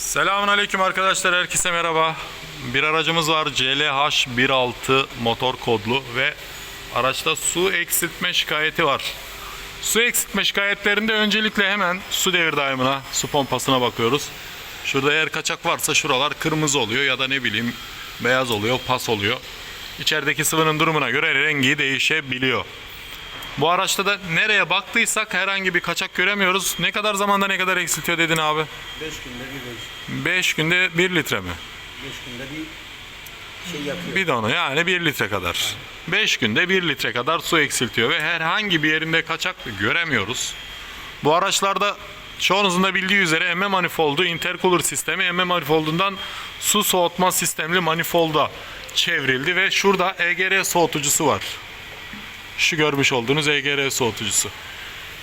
Selamun Aleyküm arkadaşlar, herkese merhaba. Bir aracımız var CLH16 motor kodlu ve araçta su eksiltme şikayeti var. Su eksiltme şikayetlerinde öncelikle hemen su devir daimine, su pompasına bakıyoruz. Şurada eğer kaçak varsa şuralar kırmızı oluyor ya da ne bileyim beyaz oluyor, pas oluyor. İçerideki sıvının durumuna göre rengi değişebiliyor. Bu araçta da nereye baktıysak herhangi bir kaçak göremiyoruz. Ne kadar zamanda ne kadar eksiltiyor dedin abi? 5 günde bir 5. 5 günde 1 litre mi? 5 günde bir şey yapıyor. Bidonu yani 1 litre kadar. 5 günde 1 litre kadar su eksiltiyor ve herhangi bir yerinde kaçak göremiyoruz. Bu araçlarda çoğunuzun da bildiği üzere emme manifoldu, intercooler sistemi emme manifoldundan su soğutma sistemli manifolda çevrildi ve şurada EGR soğutucusu var. Şu görmüş olduğunuz EGR soğutucusu.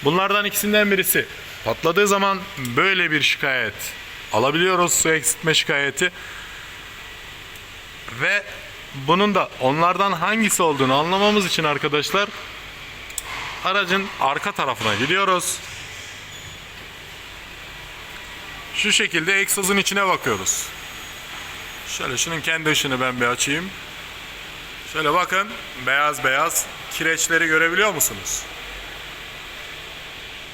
Bunlardan ikisinden birisi patladığı zaman böyle bir şikayet alabiliyoruz su eksiltme şikayeti. Ve bunun da onlardan hangisi olduğunu anlamamız için arkadaşlar aracın arka tarafına gidiyoruz. Şu şekilde egzozun içine bakıyoruz. Şöyle şunun kendi ışığını ben bir açayım. Şöyle bakın beyaz beyaz kireçleri görebiliyor musunuz?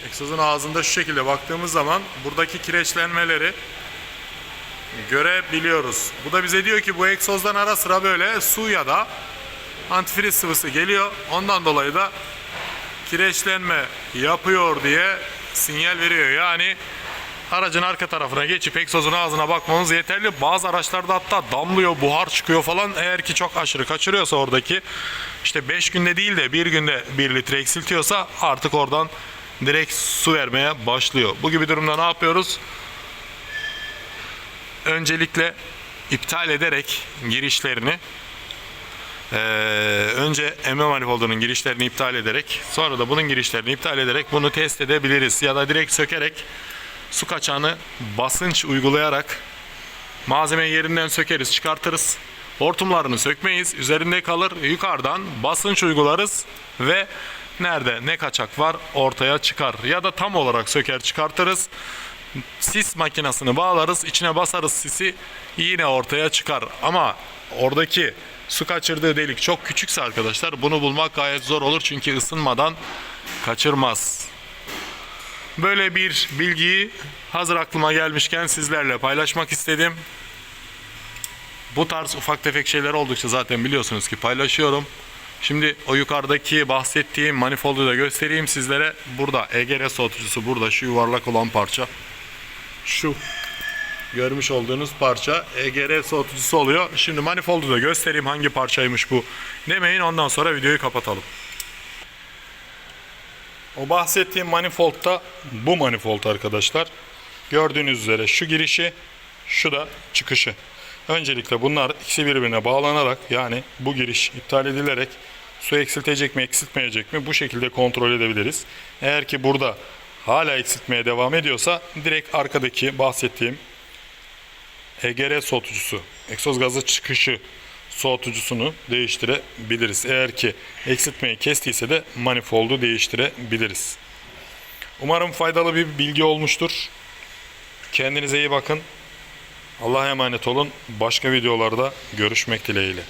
Egzozun ağzında şu şekilde baktığımız zaman buradaki kireçlenmeleri görebiliyoruz. Bu da bize diyor ki bu egzozdan ara sıra böyle su ya da antifriz sıvısı geliyor. Ondan dolayı da kireçlenme yapıyor diye sinyal veriyor. Yani aracın arka tarafına geçip egzozun ağzına bakmamız yeterli. Bazı araçlarda hatta damlıyor, buhar çıkıyor falan. Eğer ki çok aşırı kaçırıyorsa oradaki işte 5 günde değil de 1 günde 1 litre eksiltiyorsa artık oradan direkt su vermeye başlıyor. Bu gibi durumda ne yapıyoruz? öncelikle iptal ederek girişlerini eee, önce emme manifoldunun girişlerini iptal ederek sonra da bunun girişlerini iptal ederek bunu test edebiliriz ya da direkt sökerek su kaçağını basınç uygulayarak malzemeyi yerinden sökeriz çıkartırız. Hortumlarını sökmeyiz. Üzerinde kalır. Yukarıdan basınç uygularız ve nerede ne kaçak var ortaya çıkar. Ya da tam olarak söker çıkartırız. Sis makinesini bağlarız, içine basarız sisi. Yine ortaya çıkar. Ama oradaki su kaçırdığı delik çok küçükse arkadaşlar bunu bulmak gayet zor olur. Çünkü ısınmadan kaçırmaz. Böyle bir bilgiyi hazır aklıma gelmişken sizlerle paylaşmak istedim. Bu tarz ufak tefek şeyler oldukça zaten biliyorsunuz ki paylaşıyorum. Şimdi o yukarıdaki bahsettiğim manifoldu da göstereyim sizlere. Burada EGR soğutucusu burada şu yuvarlak olan parça şu görmüş olduğunuz parça EGR soğutucusu oluyor. Şimdi manifoldu da göstereyim hangi parçaymış bu demeyin ondan sonra videoyu kapatalım. O bahsettiğim manifold da bu manifold arkadaşlar. Gördüğünüz üzere şu girişi şu da çıkışı. Öncelikle bunlar ikisi birbirine bağlanarak yani bu giriş iptal edilerek su eksiltecek mi eksiltmeyecek mi bu şekilde kontrol edebiliriz. Eğer ki burada hala eksiltmeye devam ediyorsa direkt arkadaki bahsettiğim EGR soğutucusu, egzoz gazı çıkışı soğutucusunu değiştirebiliriz. Eğer ki eksiltmeyi kestiyse de manifoldu değiştirebiliriz. Umarım faydalı bir bilgi olmuştur. Kendinize iyi bakın. Allah'a emanet olun. Başka videolarda görüşmek dileğiyle.